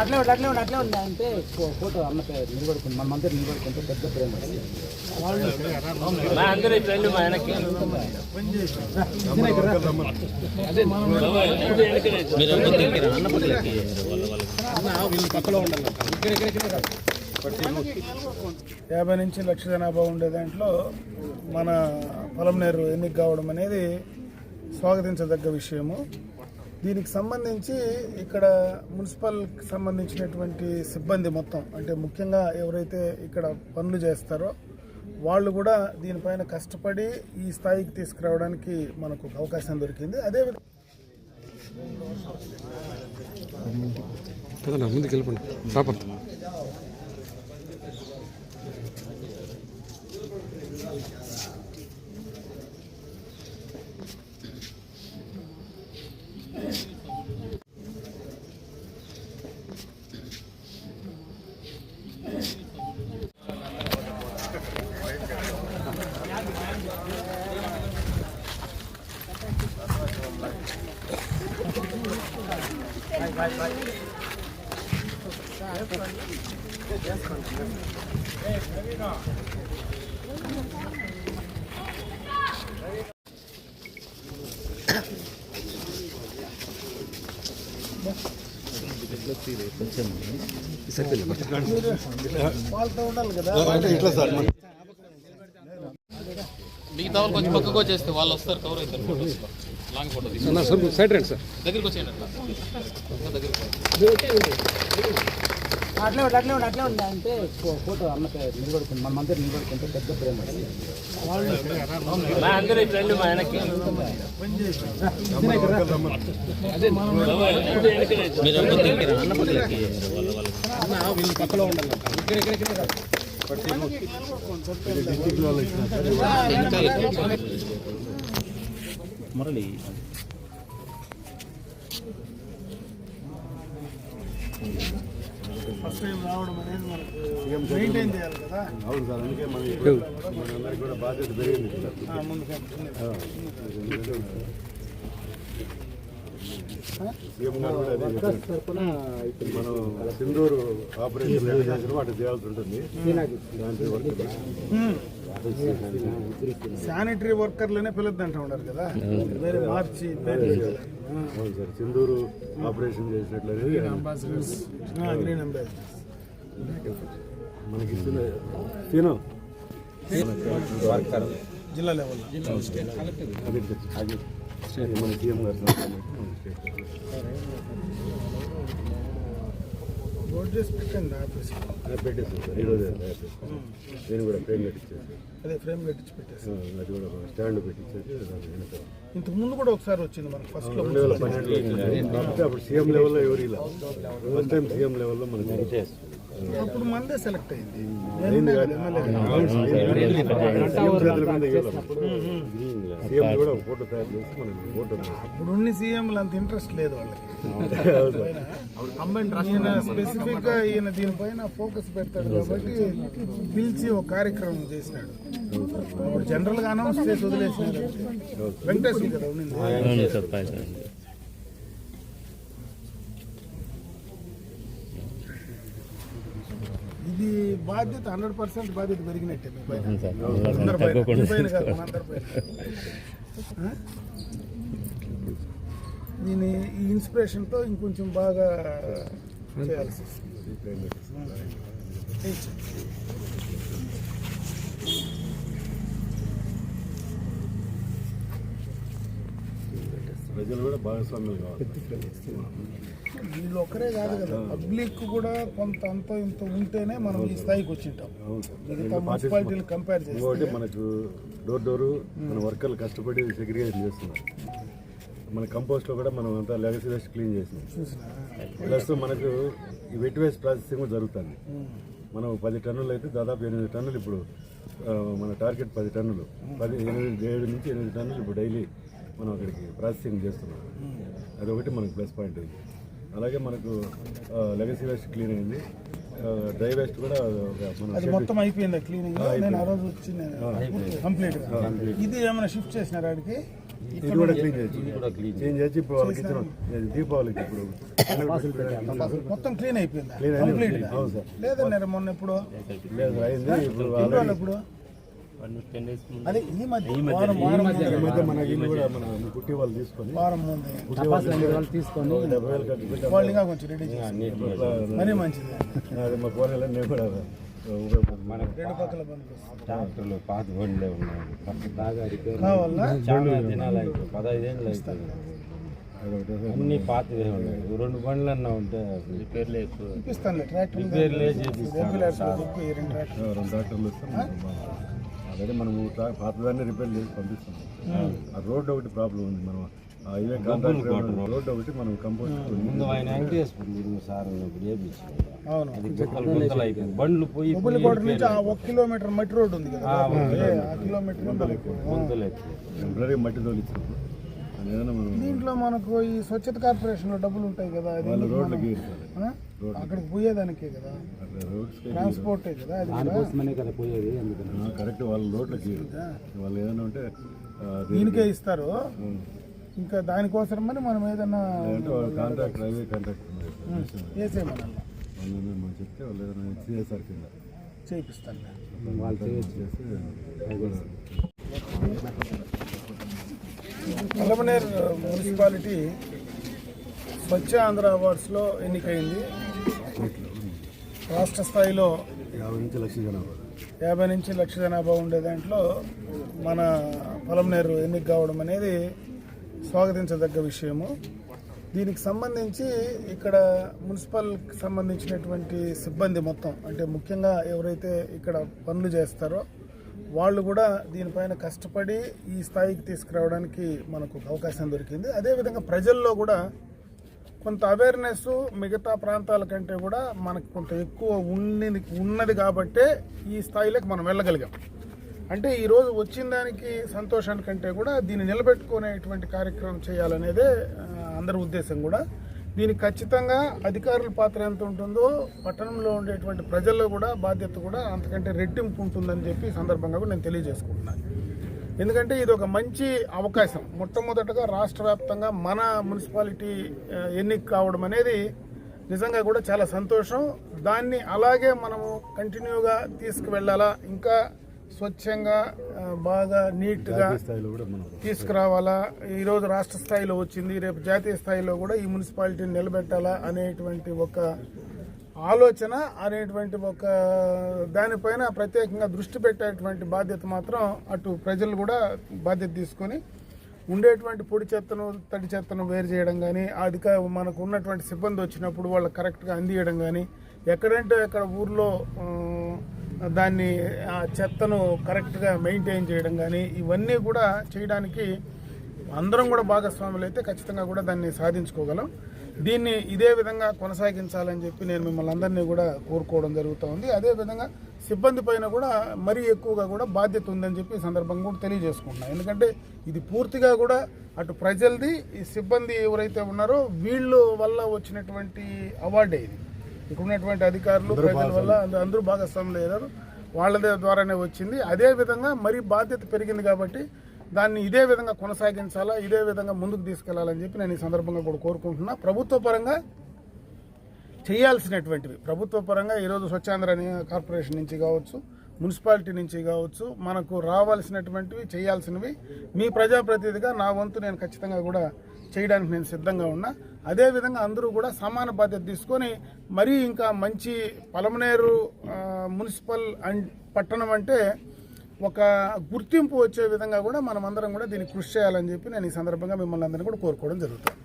అట్లే ఉండి అట్లే ఉండి అట్లే ఉండి. అంటే ఫోటో అన్న పేరు నిలబడుకుంది మన మందిరం నిలబడుకుంటే పెద్ద ప్రేమ. అందరూ యాభై నుంచి లక్ష జనాభా ఉండే దాంట్లో మన పొలంనేరు ఎన్నిక కావడం అనేది స్వాగతించదగ్గ విషయము. దీనికి సంబంధించి ఇక్కడ మున్సిపల్ సంబంధించినటువంటి సిబ్బంది మొత్తం అంటే ముఖ్యంగా ఎవరైతే ఇక్కడ పనులు చేస్తారో వాళ్ళు కూడా దీనిపైన కష్టపడి ఈ స్థాయికి తీసుకురావడానికి మనకు అవకాశం దొరికింది. అదేవిధంగా పదనా ముందుకు వెళ్ళిపోండి మిగతా వాళ్ళు కొంచెం పక్కకు వచ్చేస్తే వాళ్ళు వస్తారు కవర్ అవుతారు ఫోటోస్ లాంగ్ ఫోటో తీసి అన్న సార్ సైడ్ రండి సార్ దగ్గరికి వచ్చేయండి అట్లా. ఇంకా దగ్గరికి అట్లే ఉండి అట్లే ఉండి అట్లే ఉండి. అంటే ఫోటో అన్న పేరు నిలబడుకుంది మన మందిరం నిలబడుకుంటే పెద్ద ప్రేమ అది. మా అందరూ ఇట్లా వెళ్ళి మా దగ్గర అన్న పక్కలకి మురళి. ఫస్ట్ టైం రావడం అనేది మనకు మెయింటైన్ చేయాలి కదా. అవును సార్ అందుకే మన మనందరికీ కూడా బాధ్యత పెరిగింది సార్ ఆ, ముందుకు సీఎం గారు కూడా అదే చెప్పారు. మనం సింధూరు ఆపరేషన్ చేసినా అటు చేయాల్సి ఉంటుంది శానిటరీ వర్కర్లనే పిలద్దంటా ఉన్నారు కదా. వేరే మార్చి. అవును sir. Sindoor operation green ambassadors మనకి ఇస్తున్న తిను. జిల్లా లెవెల్ అది. అది మన సీఎం గారు సంతకం పెట్టి మన స్టేట్ బోర్డు చేసి పెట్టండి ఆఫీస్ అదే పెట్టేస్తాం సార్. ఈరోజు నేను కూడా ఫ్రేమ్ కట్టించేసి అదే ఫ్రేమ్ కట్టించి పెట్టేసి అది కూడా స్టాండ్ వెనక ఇంతకు ముందు కూడా ఒకసారి వచ్చింది మనకు ఫస్ట్లో రెండు వేల. కాకపోతే అప్పుడు సీఎం లెవెల్లో ఎవరు ఇలా? ఫస్ట్ టైం సీఎం లెవెల్లో మనకి అప్పుడు మందే సెలెక్ట్ అయింది ఉన్న సీఎంలు అంత ఇంట్రెస్ట్ లేదు వాళ్ళకి ఈయన స్పెసిఫిక్గా ఈయన దీనిపైన ఫోకస్ పెడతాడు కాబట్టి పిలిచి ఒక కార్యక్రమం చేసినాడు జనరల్గా అనౌన్స్ చేసి వదిలేసినాడు వెంకటేశ్వర కదా ఉండింది ఇది బాధ్యత హండ్రెడ్ పర్సెంట్ బాధ్యత పెరిగినట్టే మీ పైన. దీని ఈ ఇన్స్పిరేషన్తో ఇంకొంచెం బాగా చేయాల్సి. ప్రజలు కూడా భాగస్వామ్యం కావాలి. వీళ్ళు ఒక్కరే కాదు కదా. పబ్లిక్ కూడా కొంత అంత ఇంత ఉంటేనే మనం ఈ స్థాయికి వచ్చింటాం. మిగతా మున్సిపాలిటీలు కంపేర్ చేస్తే ఇంకోటి మనకు డోర్ డోరు మన వర్కర్లు కష్టపడి సెగ్రిగేషన్ చేస్తున్నారు. మన కంపోస్ట్లో కూడా మనం అంతా లెగసీ వేస్ట్ క్లీన్ చేసినాం. ప్లస్ మనకు ఈ వెట్ వేస్ట్ ప్రాసెసింగ్ కూడా జరుగుతుంది. మనం పది టన్నులు అయితే దాదాపు ఎనిమిది టన్నులు ఇప్పుడు మన టార్గెట్ పది టన్నులు. పది ఎనిమిది ఏడు నుంచి ఎనిమిది టన్నులు ఇప్పుడు డైలీ మనం అక్కడికి ప్రాసెసింగ్ చేస్తున్నాం. అదొకటి మనకు ప్లస్ పాయింట్ అలాగే మనకు లెగసీ వేస్ట్ క్లీన్ అయింది. డ్రై వేస్ట్ కూడా మొత్తం అయిపోయింది క్లీనింగ్ నేను ఆ రోజు వచ్చి కంప్లీట్ ఇది ఏమైనా షిఫ్ట్ చేసినారా ఆడికి? ఇది కూడా క్లీన్ చేయొచ్చు క్లీన్ చేసి. ఇప్పుడు వాళ్ళకి ఇచ్చిన దీపావళికి ఇప్పుడు. మొత్తం క్లీన్ అయిపోయిందా? క్లీన్ అవును సార్. లేదన్నారు మొన్న ఇప్పుడు లేదు అయింది. ఇప్పుడు ఎన్ని రోజులు ఇప్పుడు అదే ఈ మధ్య వారం వారం ముందు. ఈ మధ్య మన ఇల్లు కూడా మన కుట్టి వాళ్ళు తీసుకొని వారం ముందు కుట్టి వాళ్ళు తీసుకొని డెబ్బై వేలు కట్టి పెట్టి. వాళ్ళు ఇంకా కొంచెం రెడీ చేసి మరీ మంచిది. అది మా కోరేలా నేను కూడా మన రెండు పక్కల ట్రాక్టర్లు పాత బండ్లే ఉన్నాయి. బాగా రిపేర్. చాలా దినాలు అయిపోయి పదహైదేళ్ళు అయిపోయింది అన్ని పాతవే ఉన్నాయి. రెండు బండ్లు అన్నా ఉంటే రిపేర్లు ఎక్కువ. రిపేర్లే ఈ రెండు ట్రాక్టర్ రెండు అదే మనం పాతదాన్ని రిపేర్ చేసి పంపిస్తున్నాం. ఆ. రోడ్డు ఒకటి ప్రాబ్లం ఉంది. మనం హైవే కాంట్రాక్టర్ రోడ్డు ఒకటి మనం ముందు ఆయన మీరు సార్ అయిపోయింది బండ్లు పోయి నుంచి ఆ ఒక కిలోమీటర్ మట్టి రోడ్డు ఉంది కదా. కిలోమీటర్ టెంపరీ మట్టి తోలిచ్చినప్పుడు దీంట్లో మనకు ఈ స్వచ్ఛత కార్పొరేషన్లో డబ్బులు ఉంటాయి కదా అది అక్కడికి పోయేదానికే కదా. ట్రాన్స్పోర్టే కదా. దానికోసమనే పోయేది అందుకని కరెక్ట్ వాళ్ళ రోడ్లు గీరు వాళ్ళు ఏదైనా ఉంటే దీనికే ఇస్తారు. ఇంకా దానికోసమని మనం ఏదైనా వాళ్ళు మనం చెప్తే వాళ్ళు ఏదైనా సిఎస్ఆర్ కింద. వాళ్ళు చేసి మున్సిపాలిటీ స్వచ్ఛ ఆంధ్ర అవార్డ్స్లో ఎన్నికైంది. రాష్ట్ర స్థాయిలో యాభై నుంచి లక్ష జనాభా. యాభై నుంచి లక్ష జనాభా ఉండే దాంట్లో మన పొలంనేరు ఎన్నిక కావడం అనేది స్వాగతించదగ్గ విషయము. దీనికి సంబంధించి ఇక్కడ మున్సిపల్కి సంబంధించినటువంటి సిబ్బంది మొత్తం అంటే ముఖ్యంగా ఎవరైతే ఇక్కడ పనులు చేస్తారో వాళ్ళు కూడా దీనిపైన కష్టపడి ఈ స్థాయికి తీసుకురావడానికి మనకు అవకాశం దొరికింది. అదేవిధంగా ప్రజల్లో కూడా కొంత అవేర్నెస్ మిగతా ప్రాంతాల కంటే కూడా మనకు కొంత ఎక్కువ ఉన్నది ఉన్నది కాబట్టే ఈ స్థాయిలోకి మనం వెళ్ళగలిగాం. అంటే ఈరోజు వచ్చిన దానికి సంతోషానికంటే కూడా దీన్ని నిలబెట్టుకునేటువంటి కార్యక్రమం చేయాలనేదే అందరి ఉద్దేశం కూడా. దీనికి ఖచ్చితంగా అధికారుల పాత్ర ఎంత ఉంటుందో పట్టణంలో ఉండేటువంటి ప్రజల్లో కూడా బాధ్యత కూడా అంతకంటే రెట్టింపు ఉంటుందని చెప్పి సందర్భంగా కూడా నేను తెలియజేసుకుంటున్నాను. ఎందుకంటే ఇది ఒక మంచి అవకాశం. మొట్టమొదటగా రాష్ట్ర వ్యాప్తంగా మన మున్సిపాలిటీ ఎన్నిక కావడం అనేది నిజంగా కూడా చాలా సంతోషం. దాన్ని అలాగే మనము కంటిన్యూగా తీసుకువెళ్ళాలా ఇంకా స్వచ్ఛంగా బాగా నీట్గా స్థాయిలో కూడా మనం తీసుకురావాలా ఈరోజు రాష్ట్ర స్థాయిలో వచ్చింది రేపు జాతీయ స్థాయిలో కూడా ఈ మున్సిపాలిటీని నిలబెట్టాలా అనేటువంటి ఒక ఆలోచన అనేటువంటి ఒక దానిపైన ప్రత్యేకంగా దృష్టి పెట్టేటువంటి బాధ్యత మాత్రం అటు ప్రజలు కూడా బాధ్యత తీసుకొని ఉండేటువంటి పొడి చెత్తను తడి చెత్తను వేరు చేయడం కానీ అధిక మనకు ఉన్నటువంటి సిబ్బంది వచ్చినప్పుడు వాళ్ళకి కరెక్ట్గా అందియడం కానీ ఎక్కడంటే అక్కడ ఊర్లో దాన్ని ఆ చెత్తను కరెక్ట్గా మెయింటైన్ చేయడం కానీ ఇవన్నీ కూడా చేయడానికి అందరం కూడా భాగస్వాములు అయితే ఖచ్చితంగా కూడా దాన్ని సాధించుకోగలం. దీన్ని ఇదే విధంగా కొనసాగించాలని చెప్పి నేను మిమ్మల్ని అందరినీ కూడా కోరుకోవడం జరుగుతూ ఉంది. అదేవిధంగా సిబ్బంది పైన కూడా మరీ ఎక్కువగా కూడా బాధ్యత ఉందని చెప్పి ఈ సందర్భంగా కూడా తెలియజేసుకుంటున్నాను ఎందుకంటే ఇది పూర్తిగా కూడా అటు ప్రజలది ఈ సిబ్బంది ఎవరైతే ఉన్నారో వీళ్ళు వల్ల వచ్చినటువంటి అవార్డే ఇది. ఇక్కడ ఉన్నటువంటి అధికారులు ప్రజల వల్ల అంద- అందరూ భాగస్వాములు అయ్యారు. వాళ్ళ ద్వారానే వచ్చింది. అదే విధంగా మరీ బాధ్యత పెరిగింది కాబట్టి దాన్ని ఇదే విధంగా కొనసాగించాలా ఇదే విధంగా ముందుకు తీసుకెళ్ళాలని చెప్పి నేను ఈ సందర్భంగా కూడా కోరుకుంటున్నా. ప్రభుత్వ పరంగా చేయాల్సినటువంటివి. ప్రభుత్వ పరంగా ఈరోజు స్వచ్ఛాంధ్ర కార్పొరేషన్ నుంచి కావచ్చు మున్సిపాలిటీ నుంచి కావచ్చు మనకు రావాల్సినటువంటివి చేయాల్సినవి మీ ప్రజాప్రతినిధిగా నా వంతు నేను ఖచ్చితంగా కూడా చేయడానికి నేను సిద్ధంగా ఉన్నా. అదేవిధంగా అందరూ కూడా సమాన బాధ్యత తీసుకొని మరీ ఇంకా మంచి పలమనేరు మున్సిపల్ అండ్ పట్టణం అంటే ఒక గుర్తింపు వచ్చే విధంగా కూడా మనం అందరం కూడా దీన్ని కృషి చేయాలని చెప్పి నేను ఈ సందర్భంగా మిమ్మల్ని అందరినీ కూడా కోరుకోవడం జరుగుతుంది.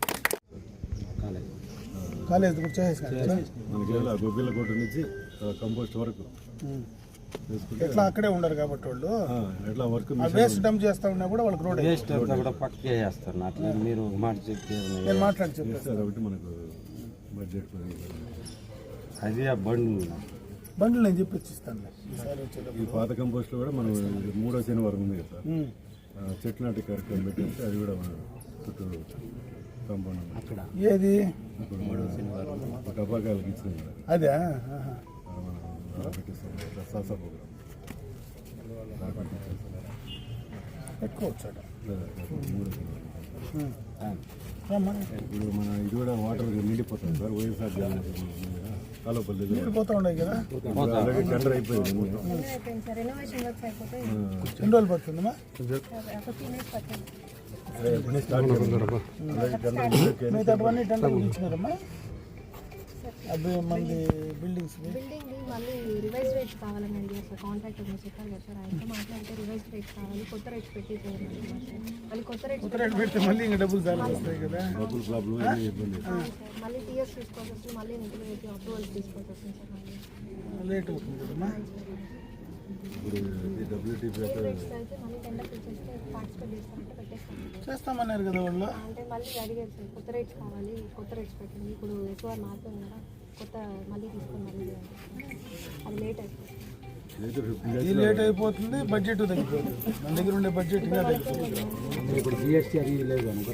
కాలేజ్ నుంచి కంపోస్ట్ వరకు ఎట్లా అక్కడే ఉండరు కాబట్టి వాళ్ళు? ఆ, ఎట్లా వర్క్ వేస్ట్ డంప్ చేస్తా ఉన్నా కూడా వాళ్ళకి రోడ్ వేస్ట్ కూడా పక్కకే చేస్తారు. అట్లా మీరు మాట చెప్తే నేను మాట్లాడి అదొకటి మనకు బడ్జెట్ అది ఆ బండ్లు బండ్లు నేను చెప్పి ఈసారి వచ్చేటప్పుడు ఈ పాత కంపోస్ట్లో కూడా మనం మూడో శనివారం ఉంది కదా. చెట్లు నాటి కార్యక్రమం పెట్టేస్తే అది కూడా మన చుట్టూ కాంపౌండ్ అక్కడ. ఏది? టపాకాయలకి ఇచ్చినాం కదా అదే ఆ, మనం అలా పెట్టేస్తాం. ఇట్లా సాసా ప్రోగ్రామ్ పెట్టుకోవచ్చు అట మూడు ఉం. రమ్మని. ఇప్పుడు మన ఇది కూడా వాటర్ నిండిపోతుంది సార్. వైఎస్ఆర్ నీళ్ళు పోతా ఉన్నాయి. కదా టెండర్ అయిపోయింది అయిపోయింది సార్ రెనోవేషన్ వర్క్స్ అయిపోతే ఎన్ని రోజులు పడుతుందమ్మా? ఆల్రెడీ టెండర్ ఇచ్చినారమ్మా అవి మంది బిల్డింగ్స్ బిల్డింగ్ మళ్ళీ రివైజ్ రేట్స్ కావాలని అడిగారు సార్. కాంట్రాక్టర్ మీరు చెప్పారు కదా సార్. ఆయనతో మాట్లాడితే రివైజ్ రేట్స్ కావాలి. కొత్త రేట్స్ పెట్టి మళ్ళీ కొత్త రేట్స్ కొత్త రేటు పెడితే మళ్ళీ ఇంకా డబ్బులు చాలా వస్తాయి కదా. డబ్బులు ప్రాబ్లం ఇబ్బంది మళ్ళీ టీఎస్ వస్తుంది మళ్ళీ నిధులు పెట్టి అప్రూవల్స్ తీసుకోవాల్సి వస్తుంది సార్. మళ్ళీ లేట్ అవుతుంది కదమ్మా. ఇప్పుడు డబ్ల్యూటీపీ చేస్తామన్నారు కదా వాళ్ళు. అంటే మళ్ళీ అడిగారు సార్ కొత్త రేట్స్ కావాలి కొత్త రేట్స్ పెట్టండి. ఇప్పుడు ఎక్కువ మారుతుంది కదా కొత్త మళ్ళీ తీసుకొని మళ్ళీ చేయాలి. అది లేట్ అయిపోతుంది. ఇది లేట్ అయిపోతుంది బడ్జెట్ తగ్గిపోతుంది. మన దగ్గర ఉండే బడ్జెట్ ఇంకా తగ్గిపోతుంది. ఇప్పుడు జిఎస్టీ అది లేదు అనుకో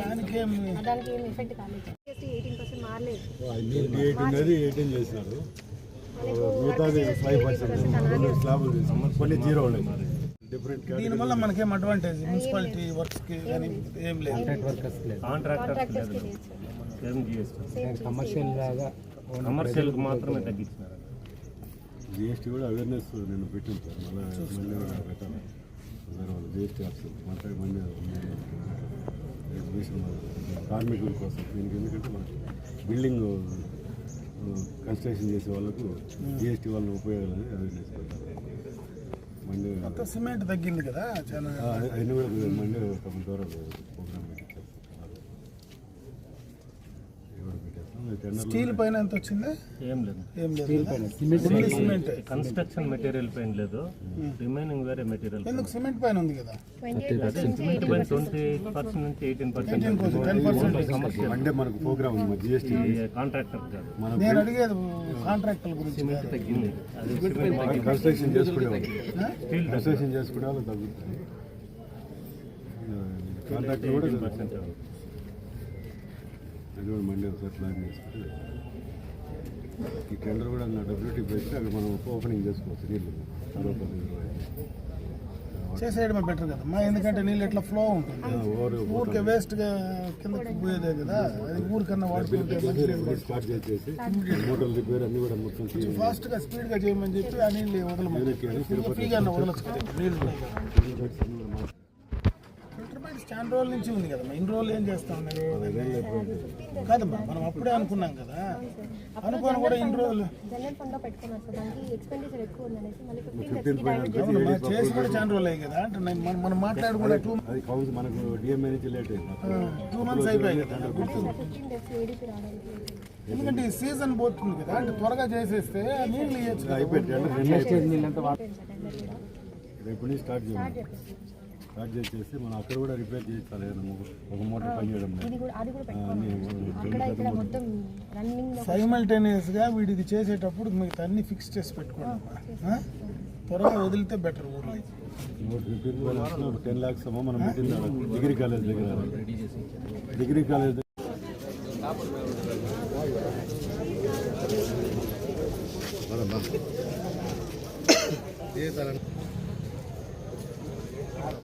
దానికి ఏం దానికి ఏమి ఎఫెక్ట్ కాలేదు. జిఎస్టీ ఎయిటీన్ పర్సెంట్ మారలేదు. ఎయిటీన్ చేసినారు. మిగతాది ఫైవ్ పర్సెంట్ స్లాబులు తీసుకున్నారు కొన్ని జీరో ఉన్నాయి డిఫరెంట్ దీనివల్ల మనకేం అడ్వాంటేజ్ మున్సిపాలిటీ వర్క్స్కి కానీ ఏం లేదు. వర్కర్స్ లేదు. కాంట్రాక్టర్స్కి లేదు. సార్ సేమ్ కమర్షియల్ లాగా కమర్షియల్కి మాత్రమే తగ్గించినారు. జిఎస్టీ కూడా అవేర్నెస్ నేను పెట్టింది సార్. మళ్ళీ మళ్ళీ పెట్టాలి. వేరే వాళ్ళు జిఎస్టీ మన మళ్ళీ ఎగ్జిబిషన్ కార్మికుల కోసం దీనికి ఎందుకంటే మన బిల్డింగ్ కన్స్ట్రక్షన్ చేసే వాళ్ళకు జిఎస్టీ వాళ్ళ ఉపయోగాలని అవేర్నెస్ పెట్టాలి మళ్ళీ మొత్తం సిమెంట్ తగ్గింది కదా చాలా అయినా కూడా మళ్ళీ ఒక ద్వారా ప్రోగ్రామ్ పెట్టించారు ఎవరు పెట్టేస్తాం టెండర్ స్టీల్ పైన ఎంత వచ్చింది? ఏం లేదు. ఏం లేదు ఓన్లీ సిమెంట్ కన్స్ట్రక్షన్ మెటీరియల్ పైన లేదు. రిమైనింగ్ వేరే మెటీరియల్ ఎందుకు సిమెంట్ పైన ఉంది కదా? ట్వంటీ ఎయిట్ పర్సెంట్ సిమెంట్ పైన ట్వంటీ పర్సెంట్ నుంచి ఎయిటీన్ పర్సెంట్ కమర్షియల్ అంటే మనకు ప్రోగ్రామ్ ఉంది జిఎస్టీ కాంట్రాక్టర్ కాదు నేను అడిగేది కాంట్రాక్టుల గురించి కాదు. తగ్గింది. సిమెంట్ కన్స్ట్రక్షన్ చేసుకునేవాళ్ళు స్టీల్ కన్స్ట్రక్షన్ చేసుకునే వాళ్ళు. తగ్గుతుంది కాంట్రాక్ట్ కూడా పర్సెంట్ అది కూడా మళ్ళీ ఒకసారి ప్లాన్ చేసుకుంటే ఈ టెండర్ కూడా నా డబ్ల్యూటీ పెట్టి అక్కడ మనం ఓపెనింగ్ చేసుకోవచ్చు నీళ్ళు. అరవై చేసేయడమే బెటర్ కదమ్మా ఎందుకంటే నీళ్ళు ఎట్లా ఫ్లో ఉంటుంది? ఊరికే వేస్ట్గా కిందకి పోయేదే కదా. అది ఊరికన్నా స్టార్ట్ చేసేసి మోటార్ రిపేర్ అన్ని కూడా మొత్తం చేయాలి. ఫాస్ట్గా స్పీడ్గా చేయమని చెప్పి ఆ నీళ్ళు వదలమని ఫ్రీగా వదలచ్చు కదా. నీళ్ళు చాలా రోజుల నుంచి ఉంది కదమ్మా. ఇన్ని రోజులు ఏం చేస్తా ఉన్నారు కాదమ్మా మనం అప్పుడే అనుకున్నాం కదా. అనుకోని కూడా ఇన్ని రోజులు చేసి కూడా చాలా రోజులు అయ్యాయి కదా అంటే మనం మనం మాట్లాడి కూడా టూ మనకు డిఎంఏ నుంచి లేట్ టూ మంత్స్ అయిపోయాయి కదా ఎందుకంటే ఈ సీజన్ పోతుంది కదా అంటే త్వరగా చేసేస్తే నీళ్ళు ఇవ్వచ్చు. అయిపోయింది స్టార్ట్ చేయాలి స్టార్ట్ చేసేసి మనం అక్కడ కూడా రిపేర్ చేయించాలి ఒక మోటార్ పని చేయడం లేదు. ఇది కూడా అది కూడా పెట్టుకోవాలి. అక్కడ ఇక్కడ మొత్తం రన్నింగ్లో సైమల్టేనియస్గా వీడికి చేసేటప్పుడు మీకు అన్ని ఫిక్స్ చేసి పెట్టుకోండి? త్వరగా వదిలితే బెటర్ ఊర్లో. టెన్ ల్యాక్స్ ఏమో మనం డిగ్రీ కాలేజ్ దగ్గర. డిగ్రీ కాలేజ్ దగ్గర. పదమ్మా.